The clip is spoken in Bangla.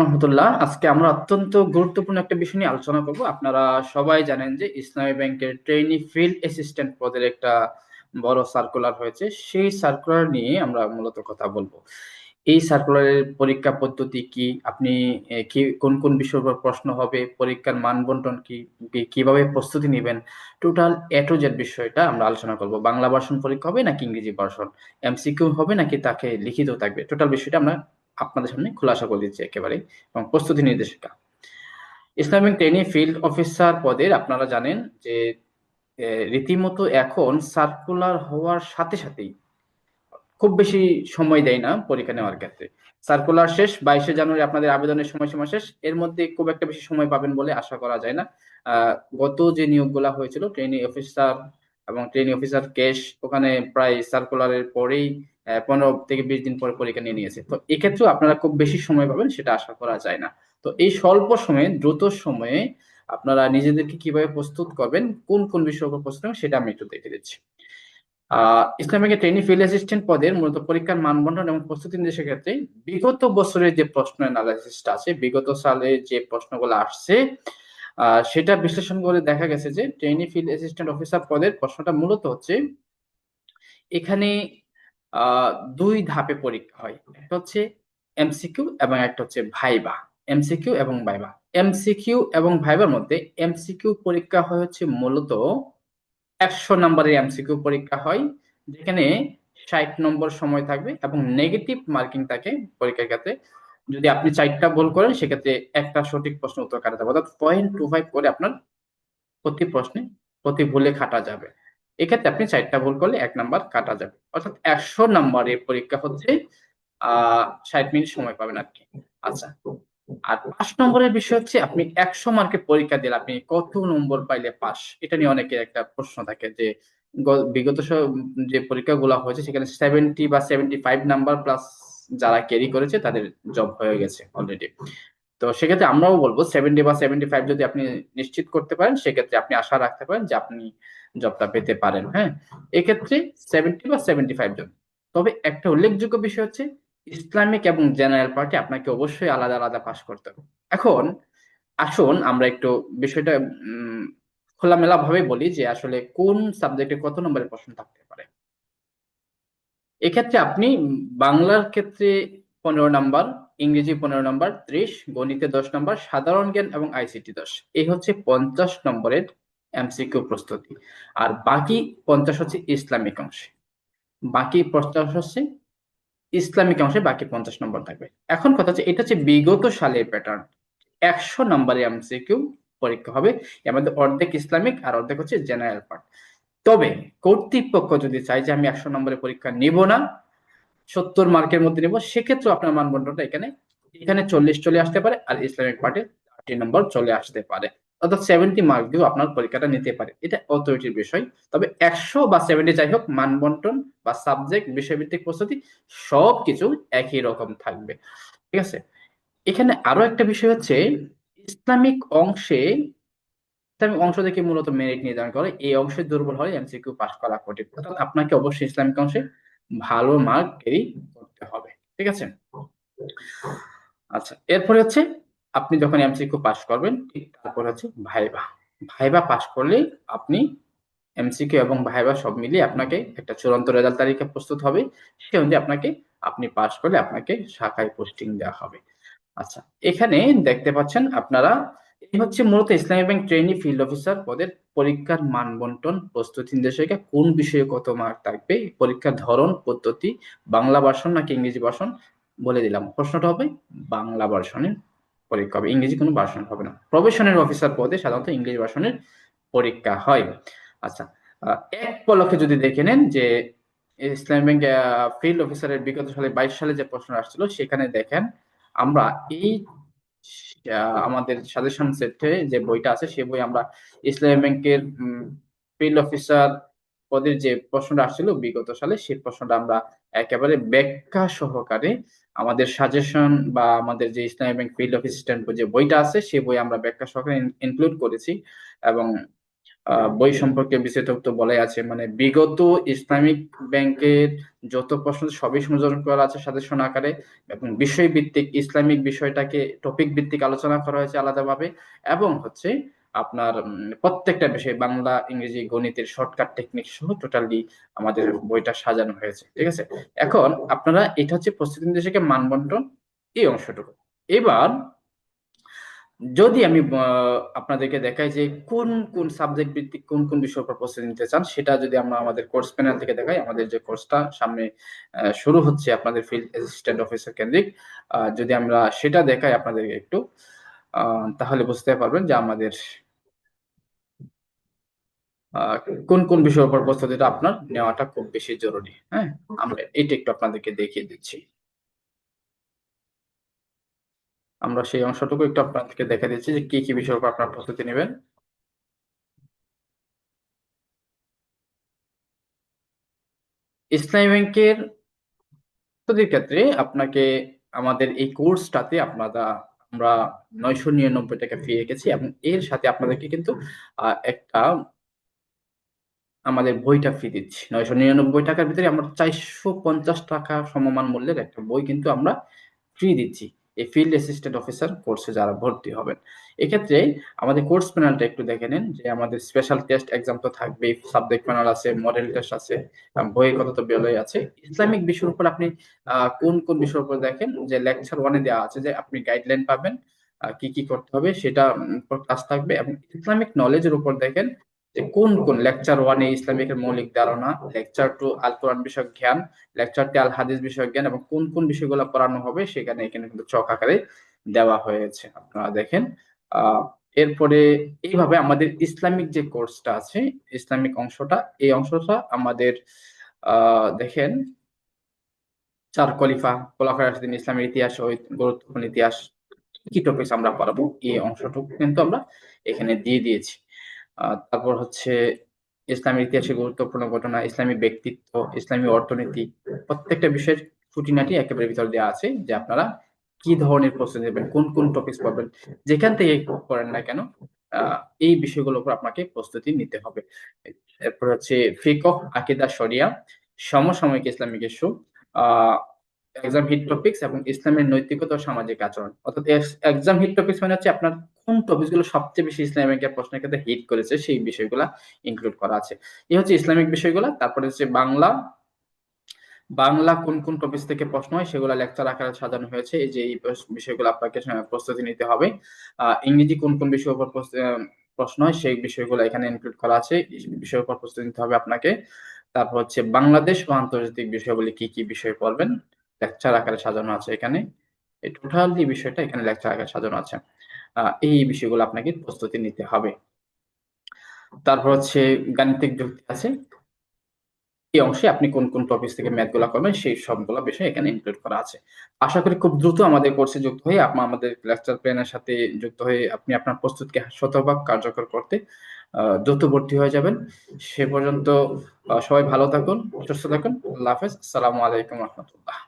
রহমতুল্লাহ। আজকে আমরা অত্যন্ত গুরুত্বপূর্ণ একটা বিষয় নিয়ে আলোচনা করব। আপনারা সবাই জানেন যে ইসলামী ব্যাংকের ট্রেনি ফিল্ড অ্যাসিস্ট্যান্ট পদের একটা বড় সার্কুলার হয়েছে। সেই সার্কুলার নিয়ে আমরা মূলত কথা বলব। এই সার্কুলারের পরীক্ষা পদ্ধতি কি? আপনি কি, কোন কোন বিষয়ের উপর প্রশ্ন হবে? পরীক্ষার মান বন্টন কি, কীভাবে প্রস্তুতি নেবেন? টোটাল এ বিষয়টা আমরা আলোচনা করব। বাংলা ভার্সন পরীক্ষা হবে নাকি ইংরেজি ভার্সন এমসিকিউ হবে নাকি তাকে লিখিত থাকবে? টোটাল বিষয়টা আমরা আপনাদের সামনে খোলাসা করে দিচ্ছি একেবারে এবং প্রস্তুতি নির্দেশিকা। ইসলামিক ট্রেনিং ফিল্ড অফিসার পদের আপনারা জানেন যে রীতিমতো এখন সার্কুলার হওয়ার সাথে সাথেই খুব বেশি সময় দেয় না পরীক্ষা নেওয়ার ক্ষেত্রে। সার্কুলার শেষ, বাইশে জানুয়ারি আপনাদের আবেদনের সময়সীমা শেষ, এর মধ্যে খুব একটা বেশি সময় পাবেন বলে আশা করা যায় না। গত যে নিয়োগগুলা হয়েছিল, ট্রেনিং অফিসার এবং ট্রেনিং অফিসার কেশ, ওখানে প্রায় সার্কুলারের পরেই পনেরো থেকে বিশ দিন পরে পরীক্ষা নিয়ে নিয়েছে। তো এক্ষেত্রেও আপনারা খুব বেশি সময় পাবেন, সেটা আশা করা যায় না। তো এই স্বল্প সময়ে, দ্রুত সময়ে আপনারা নিজেদেরকে কীভাবে প্রস্তুত করবেন, কোন কোন বিষয়ের উপর প্রস্তুত সেটা আমি একটু দেখে দিচ্ছি। ইসলামিক ট্রেনিং ফিল্ড অ্যাসিস্ট্যান্ট পদের মূলত পরীক্ষার মানবন্ধন এবং প্রস্তুতি নির্দেশের ক্ষেত্রে বিগত বছরের যে প্রশ্ন অ্যানালাইসিসটা আছে, বিগত সালে যে প্রশ্নগুলো আসছে সেটা বিশ্লেষণ করে দেখা গেছে যে ট্রেনিং ফিল্ড অ্যাসিস্ট্যান্ট অফিসার পদের প্রশ্নটা মূলত হচ্ছে, এখানে দুই ধাপে পরীক্ষা হয়। একটা হচ্ছে এমসিকিউ এবং একটা হচ্ছে ভাইবা। এমসিকিউ এবং ভাইবা। এমসিকিউ এবং ভাইবার মধ্যে এমসিকিউ পরীক্ষা হয় হচ্ছে মূলত একশো নম্বরের এমসিকিউ পরীক্ষা হয়, যেখানে ষাট নম্বর সময় থাকবে এবং নেগেটিভ মার্কিং থাকে পরীক্ষার ক্ষেত্রে। যদি আপনি চারটা ভুল করেন, সেক্ষেত্রে একটা সঠিক প্রশ্ন উত্তর কাটা যাবে অর্থাৎ পয়েন্ট টু ফাইভ করে আপনার প্রতি প্রশ্নে, প্রতি ভুলে খাটা যাবে। এক্ষেত্রে আপনি চারটা ভুল করলে এক নাম্বার কাটা যাবে। অর্থাৎ একশো নাম্বারের পরীক্ষা হচ্ছে আহ ষাট মিনিট সময় পাবেন আর কি। আচ্ছা আর পাঁচ নম্বরের বিষয় হচ্ছে, আপনি একশো মার্কের পরীক্ষা দিলে আপনি কত নম্বর পাইলে পাস? এটা নিয়ে অনেকের একটা প্রশ্ন থাকে যে বিগত যে পরীক্ষাগুলো হয়েছে, সেখানে সেভেন্টি বা সেভেন্টি ফাইভ নাম্বার প্লাস যারা ক্যারি করেছে, তাদের জব হয়ে গেছে অলরেডি তো সেক্ষেত্রে আমরাও বলব সেভেন্টি বা সেভেন্টি ফাইভ যদি আপনি নিশ্চিত করতে পারেন, সেক্ষেত্রে আপনি আশা রাখতে পারেন যে আপনি জবটা পেতে পারেন হ্যাঁ? এক্ষেত্রে সেভেন্টি বা সেভেন্টি ফাইভ জন। তবে একটা উল্লেখযোগ্য বিষয় হচ্ছে, ইসলামিক এবং জেনারেল পার্টি আপনাকে অবশ্যই আলাদা আলাদা পাস করতে হবে। এখন আসুন, আমরা একটু বিষয়টা খোলামেলা ভাবে বলি যে আসলে কোন সাবজেক্টে কত নম্বরের প্রশ্ন থাকতে পারে। এক্ষেত্রে আপনি বাংলার ক্ষেত্রে পনেরো নাম্বার, ইংরেজি পনেরো নাম্বার, ত্রিশ, গণিতে দশ নাম্বার, সাধারণ জ্ঞান এবং আইসিটি দশ। এই হচ্ছে পঞ্চাশ নম্বরের এমসিকিউ প্রস্তুতি। আর বাকি পঞ্চাশ হচ্ছে ইসলামিক অংশে। বাকি পঞ্চাশ হচ্ছে ইসলামিক অংশে বাকি পঞ্চাশ নম্বর থাকবে। এখন কথা হচ্ছে, এটা হচ্ছে বিগত সালের প্যাটার্ন একশো নম্বরে এমসিকিউ পরীক্ষা হবে। এর মধ্যে অর্ধেক ইসলামিক আর অর্ধেক হচ্ছে জেনারেল পার্ট তবে কর্তৃপক্ষ যদি চায় যে আমি একশো নম্বরের পরীক্ষা নিব না, সত্তর মার্কের মধ্যে নিব সেক্ষেত্রে আপনার মানবন্ধনটা এখানে এখানে চল্লিশ চলে আসতে পারে আর ইসলামিক পার্টে থার্টি নম্বর চলে আসতে পারে। অর্থাৎ সেভেন্টি মার্ক দিয়েও আপনার পরীক্ষাটা নিতে পারে। এটা অথরিটির বিষয়। তবে একশো বা সেভেন্টি যাই হোক মানবন্টন বা সাবজেক্ট বিষয়ভিত্তিক প্রস্তুতি সব কিছু একই রকম থাকবে। ঠিক আছে? এখানে আরও একটা বিষয় হচ্ছে ইসলামিক অংশে ইসলামিক অংশ থেকে মূলত মেরিট নির্ধারণ করে। এই অংশে দুর্বল হলে এমসিকিউ পাস করা কঠিন। অর্থাৎ আপনাকে অবশ্যই ইসলামিক অংশে ভালো মার্ক ক্যারি করতে হবে। ঠিক আছে? আচ্ছা এরপরে হচ্ছে আপনি যখন এমসিকিউ পাস করবেন, ঠিক তারপর হচ্ছে ভাইবা ভাইবা পাস করলে আপনি এমসিকিউ এবং ভাইবা সব মিলিয়ে আপনাকে একটা চূড়ান্ত রেজাল্ট তালিকা প্রস্তুত হবে। সে অনুযায়ী আপনাকে, আপনি পাস করলে আপনাকে শাখায় পোস্টিং দেওয়া হবে। আচ্ছা এখানে দেখতে পাচ্ছেন আপনারা, এই হচ্ছে মূলত ইসলামী ব্যাংক ট্রেনি ফিল্ড অফিসার পদের পরীক্ষার মান বন্টন প্রস্তুতি নির্দেশিকা কোন বিষয়ে কত মার্ক থাকবে, পরীক্ষার ধরন, পদ্ধতি, বাংলা ভার্সন নাকি ইংরেজি ভার্সন বলে দিলাম। প্রশ্নটা হবে বাংলা ভার্সনের পরীক্ষা হবে। ইংরেজি কোনো ভার্সন হবে না। প্রফেশনের অফিসার পদে সাধারণত ইংরেজি ভার্সনের পরীক্ষা হয়। আচ্ছা এক পলকে যদি দেখে নেন যে ইসলামী ব্যাংক ফিল্ড অফিসারের বিগত সালে বাইশ সালে যে প্রশ্ন আসছিল, সেখানে দেখেন আমরা এই আমাদের সাজেশন সেটে যে বইটা আছে সেই বই আমরা ইসলামী ব্যাংকের ফিল্ড অফিসার পদের যে প্রশ্নটা আসছিল বিগত সালে, সেই প্রশ্নটা আমরা একেবারে ব্যাখ্যা সহকারে আমাদের সাজেশন বা আমাদের যে ইসলামী ব্যাংক ফিল্ড অফিসিস্ট্যান্ট যে বইটা আছে সেই বই আমরা ব্যাখ্যা সহকারে ইনক্লুড করেছি এবং বই সম্পর্কে বিস্তারিত বলাই আছে। মানে বিগত ইসলামিক ব্যাংকের যত প্রশ্ন সবই সংযোজন করা আছে সাজেশন আকারে এবং বিষয় ভিত্তিক ইসলামিক বিষয়টাকে টপিক ভিত্তিক আলোচনা করা হয়েছে আলাদাভাবে এবং হচ্ছে আপনার প্রত্যেকটা বিষয় বাংলা, ইংরেজি, গণিতের শর্টকাট টেকনিক সহ টোটালি আমাদের বইটা সাজানো হয়েছে, ঠিক আছে? এখন আপনারা এটা হচ্ছে প্রস্তুতি নির্দেশকে মানবন্টন এই অংশটুকু। এবার, যদি আমি আপনাদেরকে দেখাই যে কোন কোন সাবজেক্ট ভিত্তিক কোন কোন বিষয়ের উপর প্রস্তুতি নিতে চান, সেটা যদি আমরা আমাদের কোর্স প্যানেল থেকে দেখাই, আমাদের যে কোর্সটা সামনে শুরু হচ্ছে আপনাদের ফিল্ড অ্যাসিস্ট্যান্ট অফিসার কেন্দ্রিক যদি আমরা সেটা দেখাই আপনাদেরকে একটু তাহলে বুঝতে পারবেন যে আমাদের কোন কোন বিষয়ের উপর প্রস্তুতিটা আপনার নেওয়াটা খুব বেশি জরুরি। হ্যাঁ আমরা এইটা একটু আপনাদেরকে দেখিয়ে দিচ্ছি। আমরা সেই অংশটুকু একটু আপনাদেরকে দেখা দিচ্ছি যে কি কি বিষয়ের উপর আপনার প্রস্তুতি নেবেন। ইসলামী ব্যাংকের ক্ষেত্রে আপনাকে আমাদের এই কোর্সটাতে আপনারা আমরা নয়শো নিরানব্বই টাকা ফি রেখেছি এবং এর সাথে আপনাদেরকে কিন্তু একটা আমাদের বইটা ফ্রি দিচ্ছি। নয়শো নিরানব্বই টাকার ভিতরে আমরা চারশো পঞ্চাশ টাকা সমমান মূল্যের একটা বই কিন্তু আমরা ফ্রি দিচ্ছি। এই ফিল্ড অ্যাসিস্ট্যান্ট অফিসার কোর্সে যারা ভর্তি হবেন। এক্ষেত্রে আমাদের কোর্স প্যানেলটা একটু দেখে নিন যে আমাদের স্পেশাল টেস্ট এক্সাম তো থাকবে সাবজেক্ট প্যানেল আছে মডেল টেস্ট আছে বইয়ের কথা তো বেরোই আছে। ইসলামিক বিষয়ের উপর আপনি কোন কোন বিষয়ের উপর দেখেন? যে লেকচার ওয়ানে দেওয়া আছে যে আপনি গাইডলাইন পাবেন কি কি করতে হবে, সেটা ক্লাস থাকবে। এবং ইসলামিক নলেজের উপর দেখেন যে কোন কোন লেকচার ওয়ানে ইসলামিকের মৌলিক ধারণা লেকচার টু আল কোরআন বিষয়ক জ্ঞান লেকচার টু আল হাদিস বিষয়ক জ্ঞান এবং কোন কোন বিষয়গুলো পড়ানো হবে সেখানে এখানে কিন্তু চক আকারে দেওয়া হয়েছে। আপনারা দেখেন এরপরে এইভাবে আমাদের ইসলামিক যে কোর্সটা আছে, ইসলামিক অংশটা, এই অংশটা আমাদের দেখেন, চার কলিফা রাশিদিন ইসলামের ইতিহাস ও গুরুত্বপূর্ণ ইতিহাস, কি টপিক আমরা পড়াবো, এই অংশটুকু কিন্তু আমরা এখানে দিয়ে দিয়েছি। তারপর হচ্ছে ইসলামের ইতিহাসে গুরুত্বপূর্ণ ঘটনা ইসলামী ব্যক্তিত্ব, ইসলামী অর্থনীতি, প্রত্যেকটা বিষয়ের খুঁটিনাটি একেবারে ভিতর দেওয়া আছে যে আপনারা কি ধরনের প্রশ্ন নেবেন কোন কোন টপিক পাবেন যেখান থেকে করেন না কেন এই বিষয়গুলোর উপর আপনাকে প্রস্তুতি নিতে হবে। এরপর হচ্ছে ফিক আকিদা, শরিয়া, সমসাময়িক Islamic issue exam hit topics এবং ইসলামের নৈতিকতা ও সামাজিক আচরণ। অর্থাৎ এক্সাম হিট টপিক্স মানে হচ্ছে আপনার কোন টপিকগুলো সবচেয়ে বেশি ইসলামিক প্রশ্নের ক্ষেত্রে হিট করেছে সেই বিষয়গুলো ইনক্লুড করা আছে। এই হচ্ছে ইসলামিক বিষয়গুলো, তারপরে হচ্ছে বাংলা। বাংলা কোন কোন টপিক থেকে প্রশ্ন হয় সেগুলো লেকচার আকারে সাজানো হয়েছে। এই যে এই বিষয়গুলো আপনাকে প্রস্তুতি নিতে হবে। ইংরেজি কোন কোন বিষয়ের উপর প্রশ্ন হয় সেই বিষয়গুলো এখানে ইনক্লুড করা আছে। বিষয়ের উপর প্রস্তুতি নিতে হবে আপনাকে। তারপর হচ্ছে বাংলাদেশ ও আন্তর্জাতিক বিষয়গুলি কি কি বিষয় পড়বেন? লেকচার আকারে সাজানো আছে এখানে। এই টোটালি বিষয়টা, এখানে লেকচার আকারে সাজানো আছে। এই বিষয়গুলো আপনাকে প্রস্তুতি নিতে হবে। তারপর হচ্ছে গাণিতিক যুক্তি আছে। এই অংশে আপনি কোন কোন টপিক থেকে ম্যাথগুলা করবেন, সেই সবগুলো বিষয় এখানে ইনক্লুড করা আছে। আশা করি খুব দ্রুত আমাদের কোর্সে যুক্ত হয়ে আপনি, আমাদের লেকচার প্ল্যানের সাথে যুক্ত হয়ে আপনি আপনার প্রস্তুতকে শতভাগ কার্যকর করতে দ্রুত ভর্তি হয়ে যাবেন। সে পর্যন্ত সবাই ভালো থাকুন, সুস্থ থাকুন। আল্লাহ হাফেজ। আসসালামু আলাইকুম রহমতুল্লাহ।